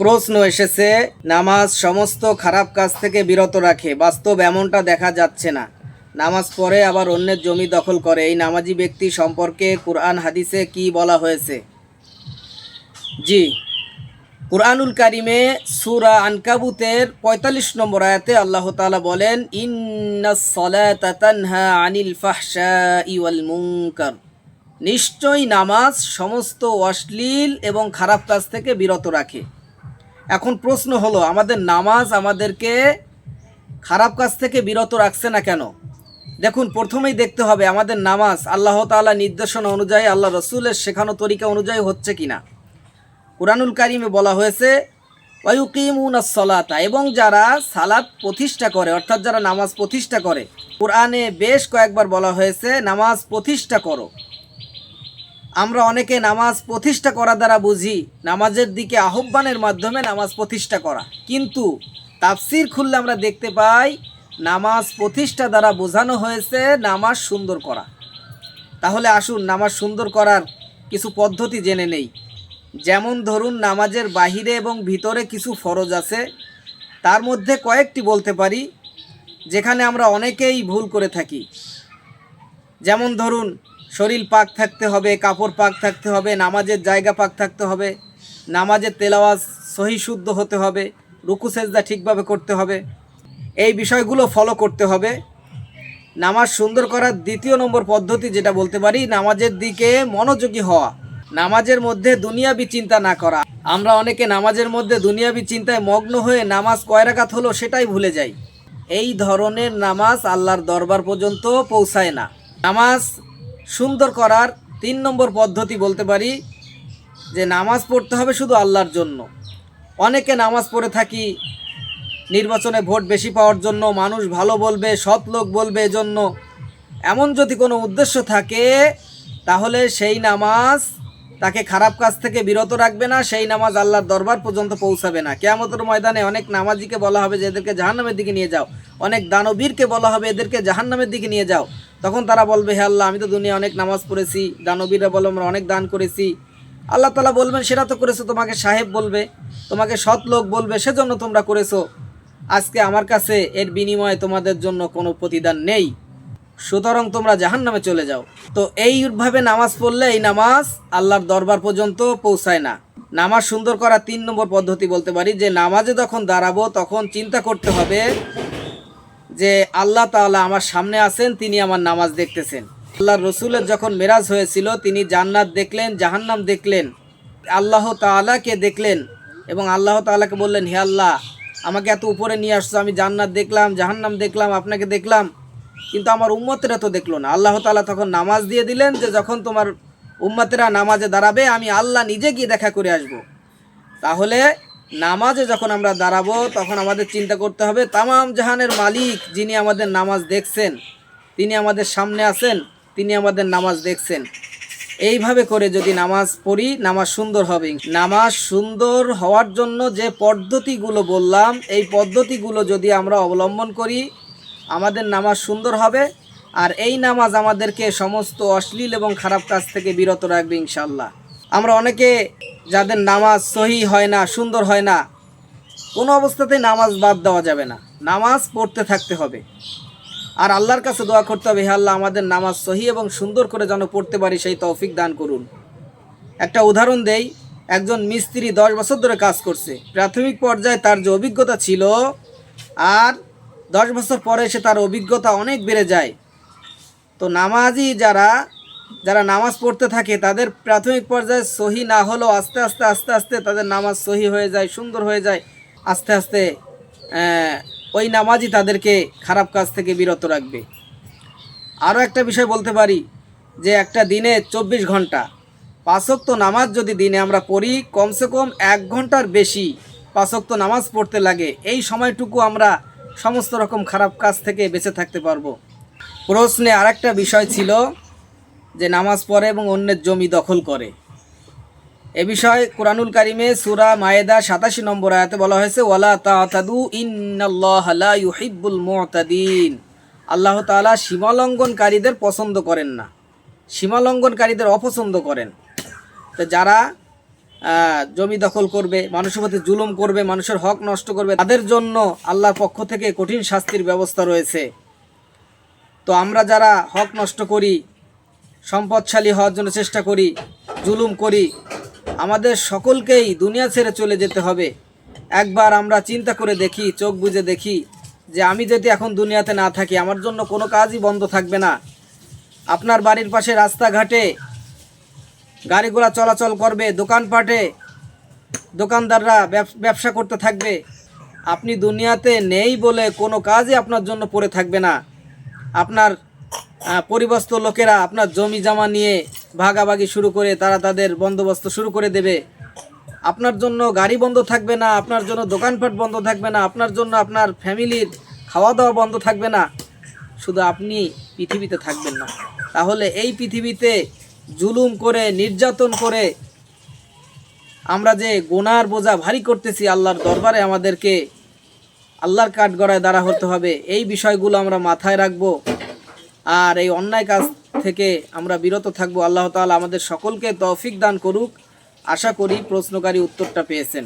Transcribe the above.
প্রশ্ন এসেছে, নামাজ সমস্ত খারাপ কাজ থেকে বিরত রাখে, বাস্তব এমনটা দেখা যাচ্ছে না। নামাজ পড়ে আবার অন্যের জমি দখল করে। এই নামাজি ব্যক্তি সম্পর্কে কুরআন, হাদিসে কি বলা হয়েছে? জি, কুরআনুল কারিমে সুরা আনকাবুতের পঁয়তাল্লিশ নম্বর আয়াতে আল্লাহ তাআলা বলেন আনিল ফাহশাই ওয়াল মুনকার। নিশ্চয়ই নামাজ সমস্ত অশ্লীল এবং খারাপ কাজ থেকে বিরত রাখে। এখন প্রশ্ন হলো, আমাদের নামাজ আমাদেরকে খারাপ কাজ থেকে বিরত রাখছে না কেন? দেখুন, প্রথমেই দেখতে হবে আমাদের নামাজ আল্লাহ তাআলা নির্দেশনা অনুযায়ী, আল্লাহ রসুলের শেখানো তরিকা অনুযায়ী হচ্ছে কি না কুরআনুল কারিমে বলা হয়েছে সলাতা এবং যারা সালাত প্রতিষ্ঠা করে, অর্থাৎ যারা নামাজ প্রতিষ্ঠা করে, কোরআনে বেশ কয়েকবার বলা হয়েছে, নামাজ প্রতিষ্ঠা করো। আমরা অনেকে নামাজ প্রতিষ্ঠা করা দ্বারা বুঝি, নামাজের দিকে আহ্বানের মাধ্যমে নামাজ প্রতিষ্ঠা করা। কিন্তু তাফসির খুললে আমরা দেখতে পাই, নামাজ প্রতিষ্ঠা দ্বারা বোঝানো হয়েছে নামাজ সুন্দর করা। তাহলে আসুন নামাজ সুন্দর করার কিছু পদ্ধতি জেনে নেই। যেমন ধরুন নামাজের বাহিরে এবং ভিতরে কিছু ফরজ আছে, তার মধ্যে কয়েকটি বলতে পারি, যেখানে আমরা অনেকেই ভুল করে থাকি। যেমন ধরুন শরীর পাক থাকতে হবে, কাপড় পাক থাকতে হবে, নামাজের জায়গা পাক থাকতে হবে, নামাজের তেলাওয়াজ সহি শুদ্ধ হতে হবে, রুকু, সেজদা ঠিকভাবে করতে হবে। এই বিষয়গুলো ফলো করতে হবে। নামাজ সুন্দর করার দ্বিতীয় নম্বর পদ্ধতি যেটা বলতে পারি, নামাজের দিকে মনোযোগী হওয়া। নামাজের মধ্যে দুনিয়াবি চিন্তা না করা। আমরা অনেকে নামাজের মধ্যে দুনিয়াবি চিন্তায় মগ্ন হয়ে নামাজ কয় রাকাত হলো সেটাই ভুলে যাই। এই ধরনের নামাজ আল্লাহর দরবার পর্যন্ত পৌঁছায় না। নামাজ সুন্দর করার তিন নম্বর পদ্ধতি বলতে পারি যে নামাজ পড়তে হবে শুধু আল্লাহর জন্য। অনেকে নামাজ পড়ে থাকি, নির্বাচনে ভোট বেশি পাওয়ার জন্য, মানুষ ভালো বলবে, সৎ লোক বলবে এজন্য। এমন যদি কোনো উদ্দেশ্য থাকে, তাহলে সেই নামাজ তাকে খারাপ কাজ থেকে বিরত রাখবে না, সেই নামাজ আল্লাহর দরবার পর্যন্ত পৌঁছাবে না। কেয়ামতের ময়দানে অনেক নামাজিকে বলা হবে যে, এদেরকে জাহান্নামের দিকে নিয়ে যাও। অনেক দানবীরকে বলা হবে, এদেরকে জাহান্নামের দিকে নিয়ে যাও। তখন তারা বলবে, হে আল্লাহ, আমি তো দুনিয়া অনেক নামাজ পড়েছি, দানবীররা বলবে আমরা অনেক দান করেছি। আল্লাহ তালা বলবেন, সেটা তো করেছ, তোমাকে সাহেব বলবে, তোমাকে সৎ লোক বলবে, সেজন্য তোমরা করেছ। আজকে আমার কাছে এর বিনিময়ে তোমাদের জন্য কোনো প্রতিদান নেই। সুতরাং তোমরা জাহান নামে চলে যাও। তো এইভাবে নামাজ পড়লে এই নামাজ আল্লাহর দরবার পর্যন্ত পৌঁছায় না। নামাজ সুন্দর করা তিন নম্বর পদ্ধতি বলতে পারি যে, নামাজে যখন দাঁড়াবো, তখন চিন্তা করতে হবে যে, আল্লাহ তাআলা আমার সামনে আছেন, তিনি আমার নামাজ দেখতেছেন। আল্লাহ রসুলের যখন মেরাজ হয়েছিল, তিনি জান্নাত দেখলেন, জাহান্নাম দেখলেন, আল্লাহ তাআলাকে দেখলেন এবং আল্লাহ তাআলাকে বললেন, হে আল্লাহ, আমাকে এত উপরে নিয়ে আসছো, আমি জান্নাত দেখলাম, জাহান্নাম দেখলাম, আপনাকে দেখলাম। কিন্তু আমার উম্মতেরা তো দেখল না। আল্লাহ তাআলা তখন নামাজ দিয়ে দিলেন যে যখন তোমার উম্মতেরা নামাজে দাঁড়াবে, আমি আল্লাহ নিজে গিয়ে দেখা করে আসব। তাহলে নামাজে যখন আমরা দাঁড়াবো, তখন আমাদের চিন্তা করতে হবে, তামাম জাহানের মালিক যিনি আমাদের নামাজ দেখছেন, তিনি আমাদের সামনে আছেন, তিনি আমাদের নামাজ দেখছেন। এইভাবে করে যদি নামাজ পড়ি, নামাজ সুন্দর হবে নামাজ সুন্দর হওয়ার জন্য যে পদ্ধতিগুলো বললাম, এই পদ্ধতিগুলো যদি আমরা অবলম্বন করি আমাদের নামাজ সুন্দর হবে, আর এই নামাজ আমাদেরকে সমস্ত অশ্লীল এবং খারাপ কাজ থেকে বিরত রাখবে ইনশাল্লাহ আমরা অনেকে যাদের নামাজ সহি হয় না, সুন্দর হয় না, কোনো অবস্থাতেই নামাজ বাদ দেওয়া যাবে না। নামাজ পড়তে থাকতে হবে। আর আল্লাহর কাছে দোয়া করতে হবে, হে আল্লাহ, আমাদের নামাজ সহি এবং সুন্দর করে যেন পড়তে পারি, সেই তৌফিক দান করুন। একটা উদাহরণ দেই, একজন মিস্ত্রি দশ বছর ধরে কাজ করছে। প্রাথমিক পর্যায়ে তার যে অভিজ্ঞতা ছিল, আর দশ বছর পরে এসে তার অভিজ্ঞতা অনেক বেড়ে যায়। তো নামাজি যারা যারা নামাজ পড়তে থাকে, তাদের প্রাথমিক পর্যায়ে সহি না হলেও আস্তে আস্তে আস্তে আস্তে তাদের নামাজ সহি হয়ে যায়, সুন্দর হয়ে যায়। আস্তে আস্তে ওই নামাজই তাদেরকে খারাপ কাজ থেকে বিরত রাখবে। আরও একটা বিষয় বলতে পারি যে একটা দিনে চব্বিশ ঘণ্টা পাঁচক্ত নামাজ যদি দিনে আমরা পড়ি, কমসে কম এক ঘণ্টার বেশি পাঁচক্ত নামাজ পড়তে লাগে। এই সময়টুকু আমরা সমস্ত রকম খারাপ কাজ থেকে বেঁচে থাকতে পারব। প্রশ্নে আরেকটা বিষয় ছিল যে নামাজ পড়ে এবং অন্যের জমি দখল করে। এ বিষয়ে কোরআনুল কারিমে সুরা মায়েদা সাতাশি নম্বর আয়াতে বলা হয়েছে, ওয়ালা তাতাদু ইন্নাল্লাহ লা ইউহিব্বুল মুতাদিন। আল্লাহ তাআলা সীমালঙ্ঘনকারীদের পছন্দ করেন না। সীমালঙ্ঘনকারীদের অপছন্দ করেন। তো যারা জমি দখল করবে, মানুষের প্রতি জুলুম করবে, মানুষের হক নষ্ট করবে, তাদের জন্য আল্লাহর পক্ষ থেকে কঠিন শাস্তির ব্যবস্থা রয়েছে। তো আমরা যারা হক নষ্ট করি, সম্পদশালী হওয়ার জন্য চেষ্টা করি, জুলুম করি, আমাদের সকলকেই দুনিয়া ছেড়ে চলে যেতে হবে। একবার আমরা চিন্তা করে দেখি, চোখ বুজে দেখি যে আমি যদি এখন দুনিয়াতে না থাকি, আমার জন্য কোনো কাজই বন্ধ থাকবে না। আপনার বাড়ির পাশে রাস্তাঘাটে গাড়িগুলা চলাচল করবে, দোকানপাটে দোকানদাররা ব্যব- ব্যবসা করতে থাকবে। আপনি দুনিয়াতে নেই বলে কোনো কাজই আপনার জন্য পড়ে থাকবে না। আপনার পরিবস্ত লোকেরা আপনার জমি জমা নিয়ে ভাগাভাগি শুরু করে তারা তাদের বন্দোবস্ত শুরু করে দেবে। আপনার জন্য গাড়ি বন্ধ থাকবে না, আপনার জন্য দোকানপাট বন্ধ থাকবে না, আপনার জন্য আপনার ফ্যামিলির খাওয়া দাওয়া বন্ধ থাকবে না। শুধু আপনি পৃথিবীতে থাকবেন না। তাহলে এই পৃথিবীতে জুলুম করে, নির্যাতন করে আমরা যে গোনার বোঝা ভারী করতেছি আল্লাহর দরবারে আমাদেরকে আল্লাহর কাঠগড়ায় দাঁড়া হতে হবে। এই বিষয়গুলো আমরা মাথায় রাখব আর এই অন্যায় কাজ থেকে আমরা বিরত থাকব। আল্লাহ তালা আমাদের সকলকে তৌফিক দান করুক। আশা করি প্রশ্নকারী উত্তরটা পেয়েছেন।